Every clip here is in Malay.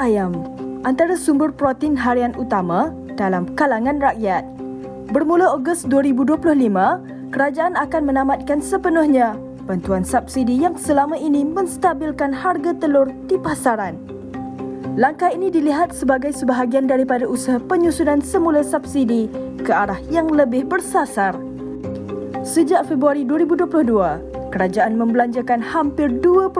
ayam antara sumber protein harian utama dalam kalangan rakyat. Bermula Ogos 2025, kerajaan akan menamatkan sepenuhnya bantuan subsidi yang selama ini menstabilkan harga telur di pasaran. Langkah ini dilihat sebagai sebahagian daripada usaha penyusunan semula subsidi ke arah yang lebih bersasar. Sejak Februari 2022, kerajaan membelanjakan hampir 2.5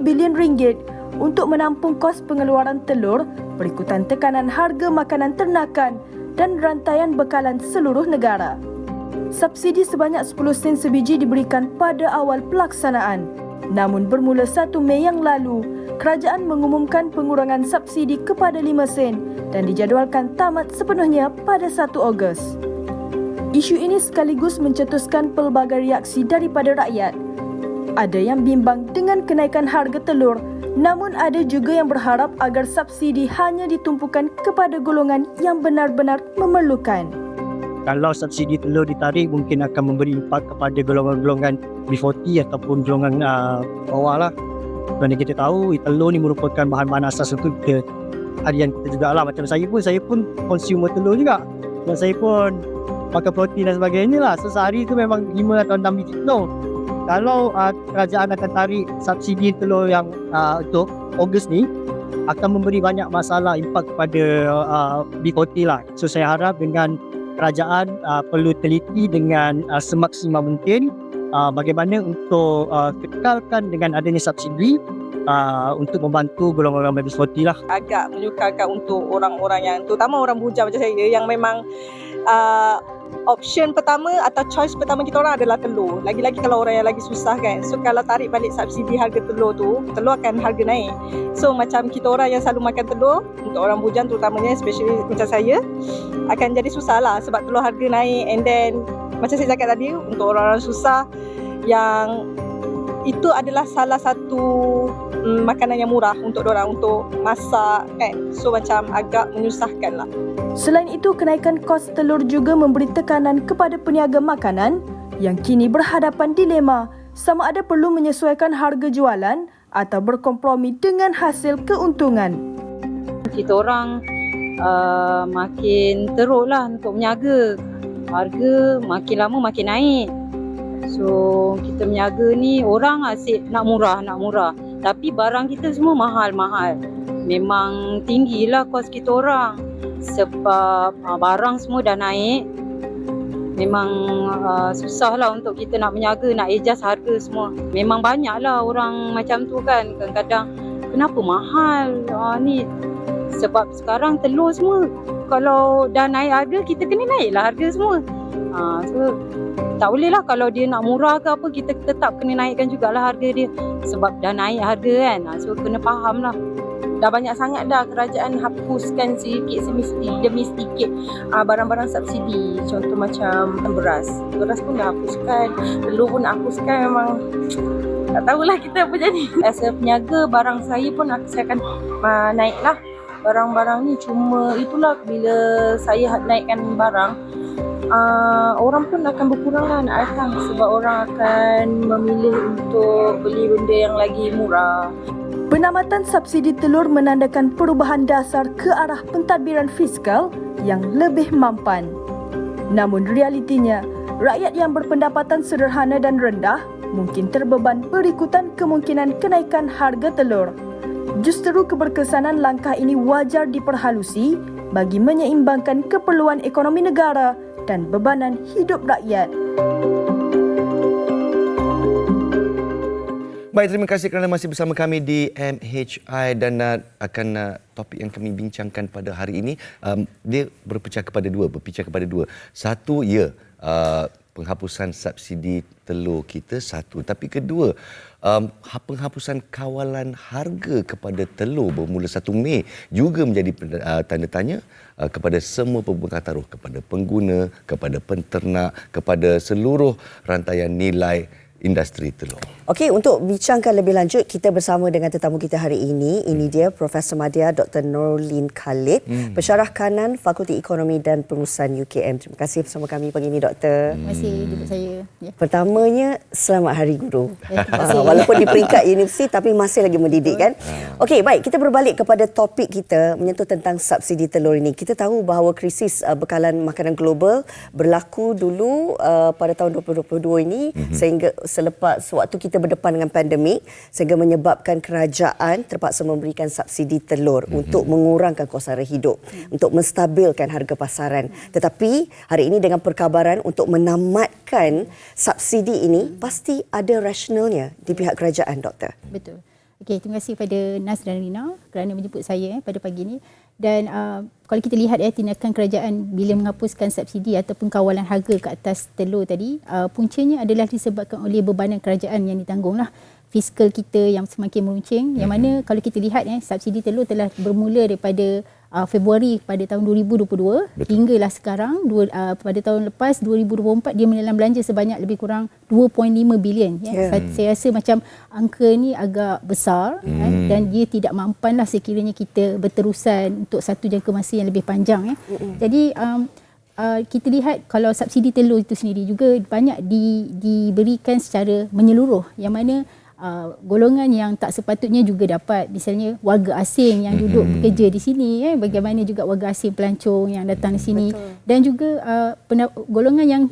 bilion ringgit untuk menampung kos pengeluaran telur berikutan tekanan harga makanan ternakan dan rantaian bekalan seluruh negara. Subsidi sebanyak 10 sen sebiji diberikan pada awal pelaksanaan. Namun bermula 1 Mei yang lalu, kerajaan mengumumkan pengurangan subsidi kepada 5 sen dan dijadualkan tamat sepenuhnya pada 1 Ogos. Isu ini sekaligus mencetuskan pelbagai reaksi daripada rakyat. Ada yang bimbang dengan kenaikan harga telur, namun ada juga yang berharap agar subsidi hanya ditumpukan kepada golongan yang benar-benar memerlukan. Kalau subsidi telur ditarik mungkin akan memberi impak kepada golongan-golongan B40 ataupun golongan uh, bawah lah. Kerana kita tahu telur ni merupakan bahan-bahan asas untuk kita. Harian kita juga lah macam saya pun. Saya pun consumer telur juga. Dan saya pun makan protein dan sebagainya lah. So, sehari tu memang 5 atau 6 biji telur kalau uh, kerajaan akan tarik subsidi telur yang uh, untuk Ogos ni akan memberi banyak masalah impak kepada uh, B40 lah so saya harap dengan kerajaan uh, perlu teliti dengan uh, semaksimal mungkin uh, bagaimana untuk uh, kekalkan dengan adanya subsidi uh, untuk membantu golongan-golongan baby sporty lah. Agak menyukarkan untuk orang-orang yang terutama orang bujang macam saya yang memang uh, option pertama atau choice pertama kita orang adalah telur. Lagi-lagi kalau orang yang lagi susah kan. So kalau tarik balik subsidi harga telur tu, telur akan harga naik. So macam kita orang yang selalu makan telur, untuk orang bujang terutamanya especially macam saya, akan jadi susah lah sebab telur harga naik and then macam saya cakap tadi untuk orang-orang susah yang itu adalah salah satu mm, makanan yang murah untuk orang untuk masak kan. So macam agak menyusahkan lah. Selain itu, kenaikan kos telur juga memberi tekanan kepada peniaga makanan yang kini berhadapan dilema sama ada perlu menyesuaikan harga jualan atau berkompromi dengan hasil keuntungan. Kita orang uh, makin teruk lah untuk menyaga. Harga makin lama makin naik. So kita menyaga ni orang asyik nak murah, nak murah. Tapi barang kita semua mahal-mahal. Memang tinggilah kos kita orang. Sebab uh, barang semua dah naik memang uh, susah lah untuk kita nak menyaga, nak adjust harga semua. Memang banyak lah orang macam tu kan kadang-kadang. Kenapa mahal? Uh, ni. Sebab sekarang telur semua kalau dah naik harga kita kena naik lah harga semua. Uh, so tak boleh lah kalau dia nak murah ke apa kita tetap kena naikkan jugalah harga dia. Sebab dah naik harga kan so kena faham lah. Dah banyak sangat dah kerajaan hapuskan sedikit demi sedikit uh, barang-barang subsidi. Contoh macam beras. Beras pun dah hapuskan telur pun hapuskan memang tak tahulah kita apa jadi. As a peniaga barang saya pun saya akan uh, naik lah barang-barang ni. Cuma itulah bila saya naikkan barang uh, orang pun akan berkurang nak datang sebab orang akan memilih untuk beli benda yang lagi murah Penamatan subsidi telur menandakan perubahan dasar ke arah pentadbiran fiskal yang lebih mampan. Namun realitinya, rakyat yang berpendapatan sederhana dan rendah mungkin terbeban berikutan kemungkinan kenaikan harga telur. Justeru keberkesanan langkah ini wajar diperhalusi bagi menyeimbangkan keperluan ekonomi negara dan bebanan hidup rakyat. Baik, terima kasih kerana masih bersama kami di MHI dan uh, akan uh, topik yang kami bincangkan pada hari ini um, dia berpecah kepada dua, berpecah kepada dua. Satu, ya, uh, penghapusan subsidi telur kita satu. Tapi kedua, um, penghapusan kawalan harga kepada telur bermula 1 Mei juga menjadi uh, tanda tanya uh, kepada semua pembengkak taruh, kepada pengguna, kepada penternak, kepada seluruh rantaian nilai industri telur. Okey, untuk bincangkan lebih lanjut, kita bersama dengan tetamu kita hari ini. Ini dia Profesor Madya Dr. Nurlin Khalid, hmm. pensyarah kanan Fakulti Ekonomi dan Pengurusan UKM. Terima kasih bersama kami pagi ini, Doktor. Terima kasih jemput saya. Ya. Pertamanya, selamat Hari Guru. Kasih. Ah, Walaupun di peringkat universiti tapi masih lagi mendidik kan. Okey, baik, kita berbalik kepada topik kita menyentuh tentang subsidi telur ini. Kita tahu bahawa krisis uh, bekalan makanan global berlaku dulu uh, pada tahun 2022 ini mm-hmm. sehingga selepas waktu kita berdepan dengan pandemik sehingga menyebabkan kerajaan terpaksa memberikan subsidi telur mm-hmm. untuk mengurangkan kos sara hidup, mm-hmm. untuk menstabilkan harga pasaran. Tetapi hari ini dengan perkabaran untuk menamatkan subsidi ini pasti ada rasionalnya di pihak kerajaan, doktor. Betul. Okey, terima kasih kepada Nas dan Rina kerana menjemput saya eh, pada pagi ini. Dan uh, kalau kita lihat ya tindakan kerajaan bila menghapuskan subsidi ataupun kawalan harga ke atas telur tadi, uh, puncanya adalah disebabkan oleh bebanan kerajaan yang ditanggunglah fiskal kita yang semakin meruncing yang mana kalau kita lihat eh subsidi telur telah bermula daripada uh, Februari pada tahun 2022 Betul. hinggalah sekarang dua, uh, pada tahun lepas 2024 dia menelan belanja sebanyak lebih kurang 2.5 bilion ya. Yeah. Saya, saya rasa macam angka ni agak besar hmm. eh, dan dia tidak mampanlah sekiranya kita berterusan untuk satu jangka masa yang lebih panjang ya. Hmm. Jadi um, Uh, kita lihat kalau subsidi telur itu sendiri juga banyak di, diberikan secara menyeluruh yang mana uh, golongan yang tak sepatutnya juga dapat. Misalnya warga asing yang duduk mm-hmm. bekerja di sini eh bagaimana juga warga asing pelancong yang datang di sini. Betul. dan juga uh, golongan yang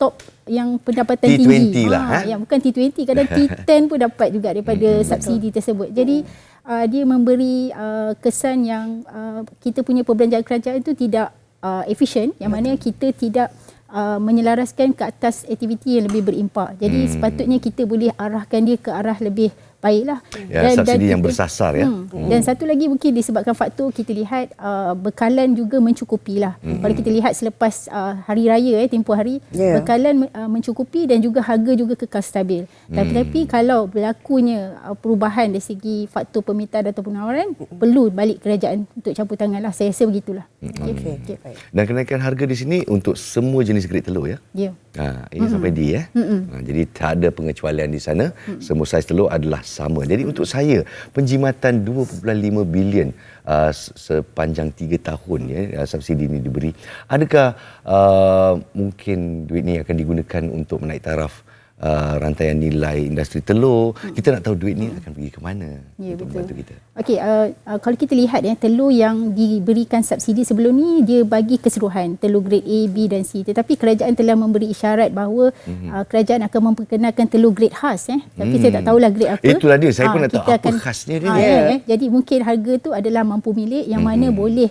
top yang pendapatan T20 tinggi. lah, ha, eh? yang bukan T20 kadang T10 pun dapat juga daripada mm-hmm. subsidi tersebut. Jadi uh, dia memberi uh, kesan yang uh, kita punya perbelanjaan kerajaan itu tidak uh, efisien. Yang mana kita tidak uh, menyelaraskan ke atas aktiviti yang lebih berimpak. Jadi hmm. sepatutnya kita boleh arahkan dia ke arah lebih baiklah. Ya, subsidi yang bersasar ya. Hmm. Hmm. Dan satu lagi mungkin disebabkan faktor kita lihat uh, bekalan juga mencukupi lah. Hmm. Kalau kita lihat selepas uh, hari raya eh tempoh hari yeah. bekalan uh, mencukupi dan juga harga juga kekal stabil. Hmm. Tapi kalau berlakunya uh, perubahan dari segi faktor permintaan atau penawaran hmm. perlu balik kerajaan untuk campur tangan lah. Saya rasa begitulah. Hmm. Okay. Okay. Okay. Dan kenaikan harga di sini untuk semua jenis grade telur ya. Ya. Yeah. Ha, ini mm-hmm. sampai D ya. Mm-hmm. Ha, jadi tak ada pengecualian di sana. Mm-hmm. Semua saiz telur adalah sama. Jadi untuk saya penjimatan 2.5 bilion uh, sepanjang 3 tahun ya uh, subsidi ini diberi. Adakah uh, mungkin duit ini akan digunakan untuk menaik taraf uh, rantaian nilai industri telur. Hmm. Kita nak tahu duit ni akan pergi ke mana ya, untuk betul. membantu kita. Okey, uh, uh, kalau kita lihat ya telur yang diberikan subsidi sebelum ni dia bagi keseluruhan telur grade A, B dan C. Tetapi kerajaan telah memberi isyarat bahawa hmm. uh, kerajaan akan memperkenalkan telur grade khas eh. Tapi hmm. saya tak tahulah grade apa. Itulah dia. Saya uh, pun nak tahu apa akan, khasnya dia. Ni. ya, ya. Jadi mungkin harga tu adalah mampu milik yang hmm. mana boleh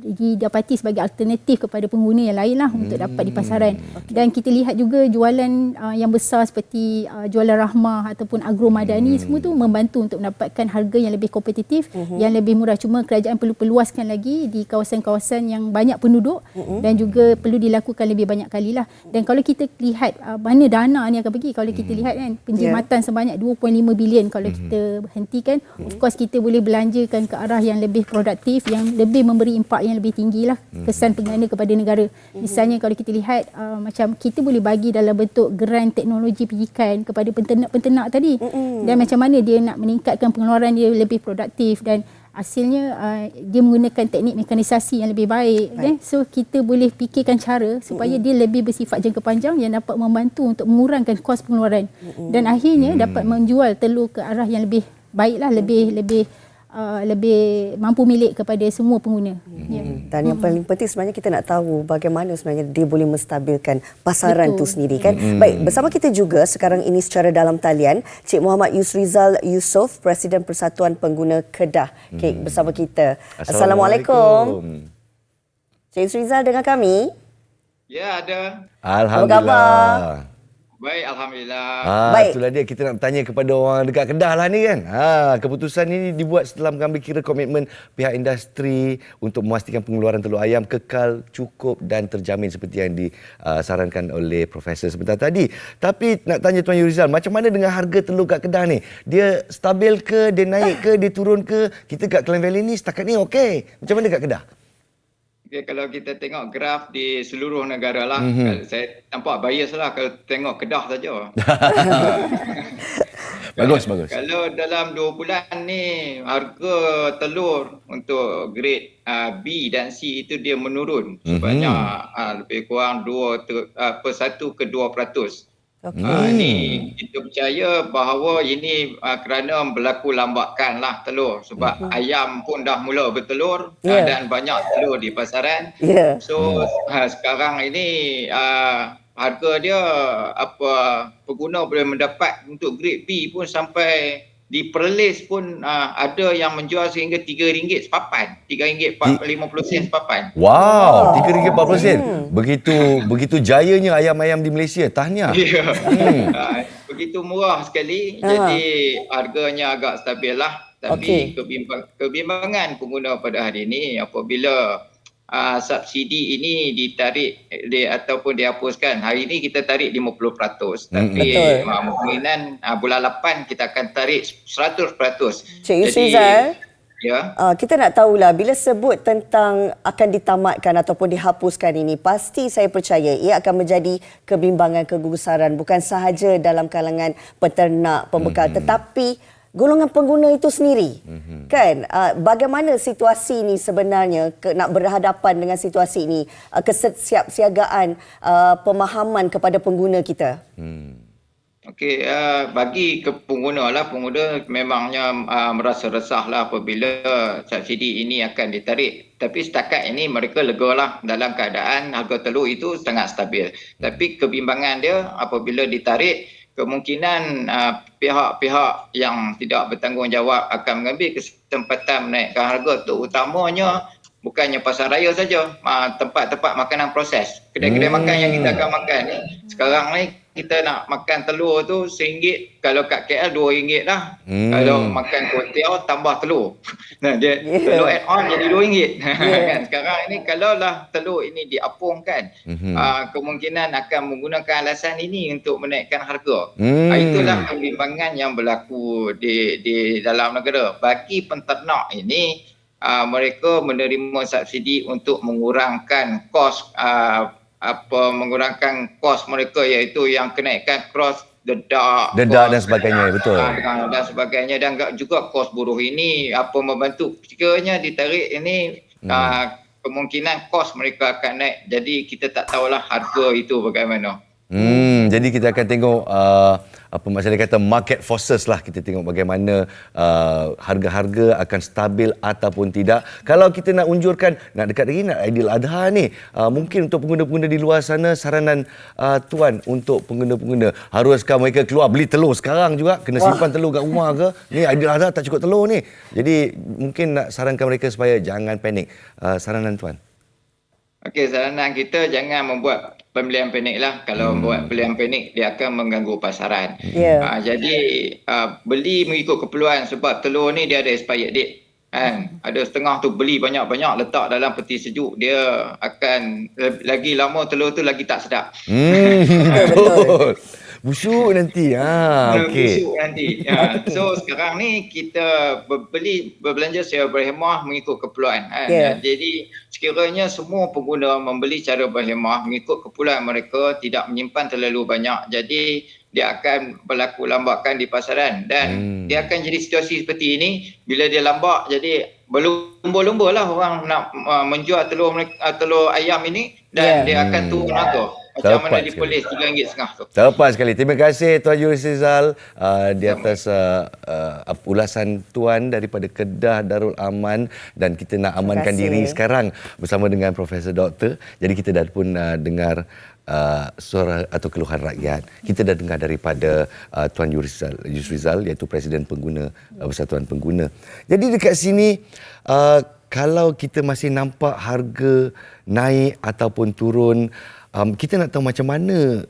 didapati sebagai alternatif kepada pengguna yang lain lah untuk dapat di pasaran. Okay. Dan kita lihat juga jualan uh, yang besar seperti uh, jualan rahmah ataupun agro madani hmm. semua tu membantu untuk mendapatkan harga yang lebih kompetitif, uh-huh. yang lebih murah. Cuma kerajaan perlu peluaskan lagi di kawasan-kawasan yang banyak penduduk uh-huh. dan juga perlu dilakukan lebih banyak kali lah. Dan kalau kita lihat uh, mana dana ni akan pergi, kalau kita lihat kan penjimatan yeah. sebanyak 2.5 bilion kalau uh-huh. kita hentikan, uh-huh. of course kita boleh belanjakan ke arah yang lebih produktif, yang lebih memberi impak yang lebih tinggi lah kesan pengguna kepada negara. Misalnya kalau kita lihat uh, macam kita boleh bagi dalam bentuk geran teknologi pendidikan kepada penternak-penternak tadi dan macam mana dia nak meningkatkan pengeluaran dia lebih produktif dan hasilnya uh, dia menggunakan teknik mekanisasi yang lebih baik. baik. Eh? So kita boleh fikirkan cara supaya mm-hmm. dia lebih bersifat jangka panjang yang dapat membantu untuk mengurangkan kos pengeluaran mm-hmm. dan akhirnya mm-hmm. dapat menjual telur ke arah yang lebih baiklah, lebih lebih uh, lebih mampu milik kepada semua pengguna. Hmm. Ya. Dan yang paling penting sebenarnya kita nak tahu bagaimana sebenarnya dia boleh menstabilkan pasaran itu sendiri kan. Hmm. Baik, bersama kita juga sekarang ini secara dalam talian Cik Muhammad Yusrizal Yusof, Presiden Persatuan Pengguna Kedah. Okay, hmm. bersama kita. Assalamualaikum. Cik Yusrizal dengar kami? Ya, ada. Alhamdulillah. Apa khabar? Baik, Alhamdulillah. Ha, Baik. Itulah dia kita nak tanya kepada orang dekat Kedah lah ni kan. Ha, keputusan ini dibuat setelah mengambil kira komitmen pihak industri untuk memastikan pengeluaran telur ayam kekal, cukup dan terjamin seperti yang disarankan oleh Profesor sebentar tadi. Tapi nak tanya Tuan Yurizal, macam mana dengan harga telur kat Kedah ni? Dia stabil ke, dia naik ke, dia turun ke? Kita kat Klang Valley ni setakat ni okey. Macam mana kat Kedah? Okay, kalau kita tengok graf di seluruh negara lah, Mhm. mm-hmm. saya nampak bias lah kalau tengok Kedah saja. Bagus, bagus. Kalau dalam dua bulan ni harga telur untuk grade uh, B dan C itu dia menurun Mhm. sebanyak uh, lebih kurang 2 ter, uh, per 1 ke 2 peratus. Okey. Uh, Hmm. ini kita percaya bahawa ini uh, kerana berlaku lambakan lah telur sebab Mhm. ayam pun dah mula bertelur Ya. uh, dan banyak telur di pasaran. Ya. So uh, sekarang ini uh, harga dia apa pengguna boleh mendapat untuk grade B pun sampai di perlis pun uh, ada yang menjual sehingga RM3 sepapan. RM3.50 sepapan. Wow, RM3.40 sen. Hmm. Begitu begitu jayanya ayam-ayam di Malaysia. Tahniah. Ya. Hmm. Uh, begitu murah sekali. Ah. Jadi harganya agak stabil lah. Tapi kebimbang, kebimbangan pengguna pada hari ini apabila uh, subsidi ini ditarik di, ataupun dihapuskan. Hari ini kita tarik 50%. Tapi Betul. uh, kemungkinan uh, bulan 8 kita akan tarik 100%. Cik Yusrizal, Ya. Uh, kita nak tahulah bila sebut tentang akan ditamatkan ataupun dihapuskan ini pasti saya percaya ia akan menjadi kebimbangan kegusaran bukan sahaja dalam kalangan peternak pembekal mm-hmm. tetapi golongan pengguna itu sendiri mm-hmm. kan uh, bagaimana situasi ini sebenarnya ke, nak berhadapan dengan situasi ini uh, kesiapsiagaan uh, pemahaman kepada pengguna kita Okey, uh, bagi ke pengguna lah, pengguna memangnya uh, merasa resah lah apabila subsidi ini akan ditarik. Tapi setakat ini mereka lega lah dalam keadaan harga telur itu sangat stabil. Tapi kebimbangan dia apabila ditarik, kemungkinan uh, pihak-pihak yang tidak bertanggungjawab akan mengambil kesempatan menaikkan harga terutamanya bukannya pasar raya saja, uh, tempat-tempat makanan proses. Kedai-kedai Hmm. makan yang kita akan makan ni, sekarang ni kita nak makan telur tu RM1, kalau kat KL RM2 dah. Hmm. Kalau makan kuotiao tambah telur. Nah, dia Yeah. telur add on jadi RM2. Yeah. kan sekarang ini kalau lah telur ini diapungkan, Mhm. uh, kemungkinan akan menggunakan alasan ini untuk menaikkan harga. Hmm. Ah, itulah kebimbangan yang berlaku di di dalam negara. Bagi penternak ini uh, mereka menerima subsidi untuk mengurangkan kos uh, apa mengurangkan kos mereka iaitu yang kenaikan kos dedak Dedak dan sebagainya, betul. Ah, dan sebagainya dan juga kos buruh ini apa membantu sekiranya ditarik ini Hmm. uh, kemungkinan kos mereka akan naik jadi kita tak tahulah harga itu bagaimana Hmm, jadi kita akan tengok uh, apa Mak Syarif kata market forces lah kita tengok bagaimana uh, harga-harga akan stabil ataupun tidak. Kalau kita nak unjurkan nak dekat lagi nak Aidil Adha ni, uh, mungkin untuk pengguna-pengguna di luar sana saranan uh, tuan untuk pengguna-pengguna haruskah mereka keluar beli telur sekarang juga kena simpan telur kat rumah ke? Ni Aidil Adha tak cukup telur ni. Jadi mungkin nak sarankan mereka supaya jangan panik. Uh, saranan tuan. Okey, saranan kita jangan membuat pembelian panik lah. Kalau hmm. buat pembelian panik, dia akan mengganggu pasaran. Ya. Uh, jadi, uh, beli mengikut keperluan sebab telur ni dia ada expired date. Kan? Ada setengah tu beli banyak-banyak letak dalam peti sejuk. Dia akan lagi lama telur tu lagi tak sedap. Hmm, betul. Busuk nanti. Ha, Kena okey. busuk nanti. Ya. So sekarang ni kita berbeli berbelanja secara berhemah mengikut keperluan. Kan? Ya. Jadi sekiranya semua pengguna membeli cara berhemah mengikut keperluan mereka tidak menyimpan terlalu banyak. Jadi dia akan berlaku lambakan di pasaran dan Hmm. dia akan jadi situasi seperti ini bila dia lambak jadi berlumba-lumba lah orang nak uh, menjual telur uh, telur ayam ini dan Ya. dia akan turun harga. Macam Tepat mana di sekali. polis RM3.5 tu. Tepat sekali. Terima kasih Tuan Yuris Rizal uh, di atas uh, uh, ulasan Tuan daripada Kedah Darul Aman dan kita nak amankan diri sekarang bersama dengan Profesor Doktor. Jadi kita dah pun uh, dengar uh, suara atau keluhan rakyat. Kita dah dengar daripada uh, Tuan Yuris Rizal, Yus Rizal iaitu Presiden Pengguna uh, Persatuan Pengguna. Jadi dekat sini uh, kalau kita masih nampak harga naik ataupun turun um, kita nak tahu macam mana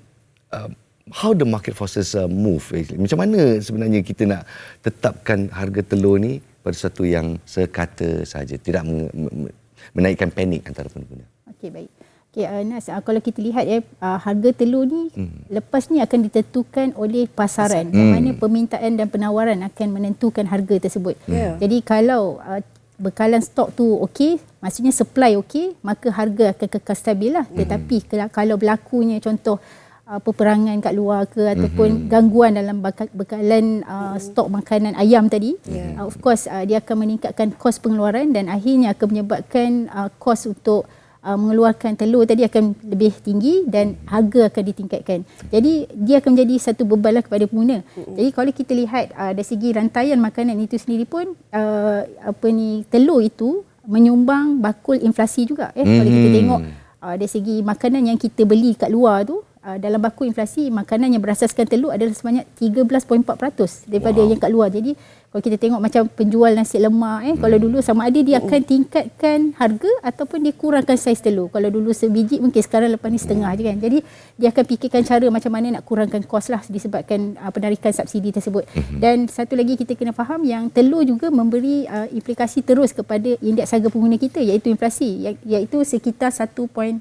uh, how the market forces uh, move actually. macam mana sebenarnya kita nak tetapkan harga telur ni pada satu yang sekata saja tidak menge- me- menaikkan panik antara pengguna Okey baik. Okey uh, Nas, uh, kalau kita lihat ya uh, harga telur ni hmm. lepas ni akan ditentukan oleh pasaran. Hmm. Mana permintaan dan penawaran akan menentukan harga tersebut. Ya. Jadi kalau uh, bekalan stok tu okey, maksudnya supply okey, maka harga akan kekal stabil lah. Tetapi kalau- berlakunya contoh uh, peperangan kat luar ke ataupun gangguan dalam bekalan uh, stok makanan ayam tadi, Ya. uh, of course uh, dia akan meningkatkan kos pengeluaran dan akhirnya akan menyebabkan uh, kos untuk uh, mengeluarkan telur tadi akan lebih tinggi dan harga akan ditingkatkan. Jadi dia akan menjadi satu beban lah kepada pengguna. Jadi kalau kita lihat uh, dari segi rantaian makanan itu sendiri pun uh, apa ni telur itu menyumbang bakul inflasi juga eh kalau kita Mhm. tengok uh, dari segi makanan yang kita beli kat luar tu uh, dalam bakul inflasi makanan yang berasaskan telur adalah sebanyak 13.4% daripada wow. yang kat luar. Jadi kalau kita tengok macam penjual nasi lemak eh kalau dulu sama ada dia akan tingkatkan harga ataupun dia kurangkan saiz telur. Kalau dulu sebiji mungkin sekarang lepas ni setengah je kan. Jadi dia akan fikirkan cara macam mana nak kurangkan kos lah disebabkan uh, penarikan subsidi tersebut. Dan satu lagi kita kena faham yang telur juga memberi uh, implikasi terus kepada indeks harga pengguna kita iaitu inflasi ia- iaitu sekitar 1.0.4%.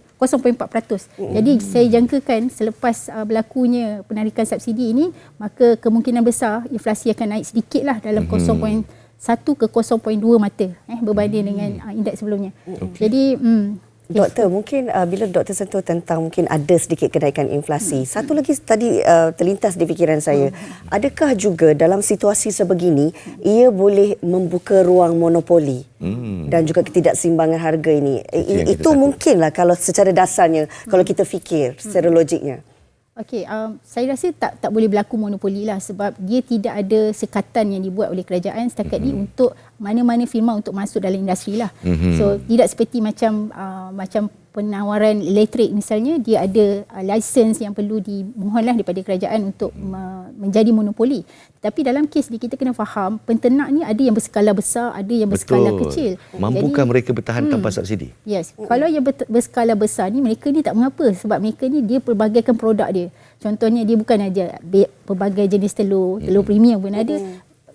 Jadi saya jangkakan selepas uh, berlakunya penarikan subsidi ini maka kemungkinan besar inflasi akan naik sedikit lah dalam 0.1 ke 0.2 mata eh berbanding dengan uh, indeks sebelumnya. Jadi hmm, Doktor, mungkin uh, bila doktor sentuh tentang mungkin ada sedikit kenaikan inflasi. Satu lagi tadi uh, terlintas di fikiran saya. Adakah juga dalam situasi sebegini ia boleh membuka ruang monopoli Hmm. dan juga ketidakseimbangan harga ini? Itu Itu mungkinlah kalau secara dasarnya kalau kita fikir secara logiknya. Okey, um, saya rasa tak tak boleh berlaku monopoli lah sebab dia tidak ada sekatan yang dibuat oleh kerajaan setakat Mhm. ni untuk mana-mana firma untuk masuk dalam industri lah. So tidak seperti macam uh, macam penawaran elektrik misalnya dia ada uh, lisens yang perlu dimohonlah daripada kerajaan untuk me- menjadi monopoli. Tapi dalam kes ni kita kena faham penternak ni ada yang berskala besar, ada yang berskala kecil. Mampukah Jadi- mereka bertahan tanpa subsidi? Yes. Kalau yang ber- berskala besar ni mereka ni tak mengapa sebab mereka ni dia pelbagaikan produk dia. Contohnya dia bukan aja pelbagai jenis telur, telur premium pun ada.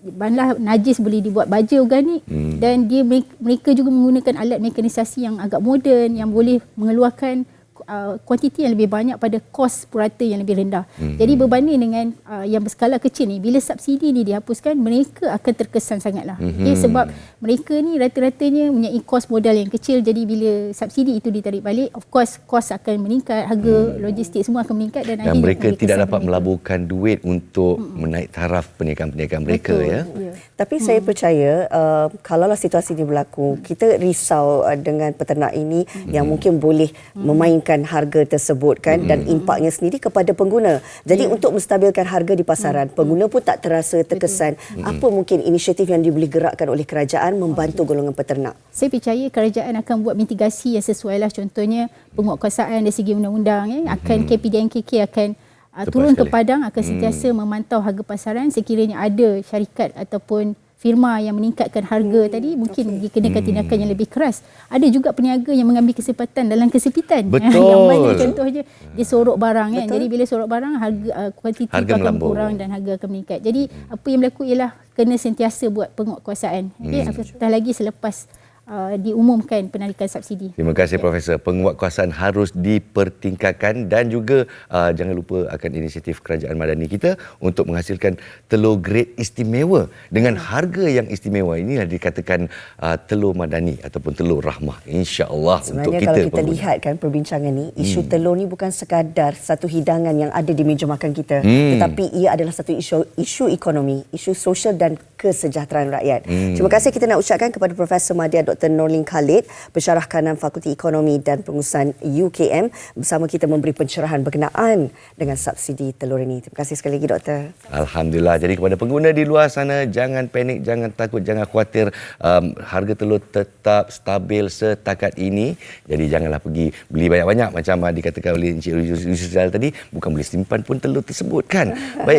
Bahanlah najis boleh dibuat baja organik Hmm. dan dia mereka juga menggunakan alat mekanisasi yang agak moden yang boleh mengeluarkan uh, kuantiti yang lebih banyak pada kos purata yang lebih rendah. Hmm. Jadi berbanding dengan uh, yang berskala kecil ni bila subsidi ni dihapuskan mereka akan terkesan sangatlah. Hmm. Okay, sebab mereka ni rata-ratanya mempunyai kos modal yang kecil jadi bila subsidi itu ditarik balik of course kos akan meningkat, harga logistik semua akan meningkat dan. Dan mereka tidak dapat mereka. melaburkan duit untuk menaik taraf perniagaan-perniagaan mereka Betul. ya. Ya. Tapi saya percaya uh, kalaulah situasi ini berlaku, kita risau uh, dengan peternak ini yang mungkin boleh memainkan harga tersebut kan dan impaknya sendiri kepada pengguna. Jadi untuk menstabilkan harga di pasaran, pengguna pun tak terasa terkesan. Apa mungkin inisiatif yang boleh gerakkan oleh kerajaan membantu golongan peternak? Saya percaya kerajaan akan buat mitigasi yang sesuai lah. Contohnya penguatkuasaan dari segi undang-undang. Eh. Akan KPDNKK akan uh, turun ke sekali. padang, akan sentiasa memantau harga pasaran. Sekiranya ada syarikat ataupun firma yang meningkatkan harga tadi mungkin dikenakan tindakan yang lebih keras. Ada juga peniaga yang mengambil kesempatan dalam kesepitan. Betul. yang mana contohnya dia sorok barang kan. Jadi bila sorok barang harga uh, kuantiti Harga akan melambung. berkurang dan harga akan meningkat. Jadi apa yang berlaku ialah kena sentiasa buat penguatkuasaan. Okey, apatah lagi selepas uh, diumumkan penarikan subsidi. Terima kasih Profesor. Penguatkuasaan harus dipertingkatkan dan juga uh, jangan lupa akan inisiatif Kerajaan Madani kita untuk menghasilkan telur grade istimewa dengan harga yang istimewa. Inilah dikatakan uh, telur madani ataupun telur rahmah insya-Allah untuk Sebenarnya kita kalau kita pengguna. lihat kan perbincangan ni, isu telur ni bukan sekadar satu hidangan yang ada di meja makan kita, Hmm. tetapi ia adalah satu isu isu ekonomi, isu sosial dan kesejahteraan rakyat. Hmm. Terima kasih kita nak ucapkan kepada Profesor Madya Dr. Norlin Khalid, pensyarah kanan Fakulti Ekonomi dan Pengurusan UKM bersama kita memberi pencerahan berkenaan dengan subsidi telur ini. Terima kasih sekali lagi doktor. Alhamdulillah. Jadi kepada pengguna di luar sana jangan panik, jangan takut, jangan khawatir. Um, harga telur tetap stabil setakat ini. Jadi janganlah pergi beli banyak-banyak macam dikatakan oleh Encik Yusuf Yusuf tadi, bukan boleh simpan pun telur tersebut kan. Baik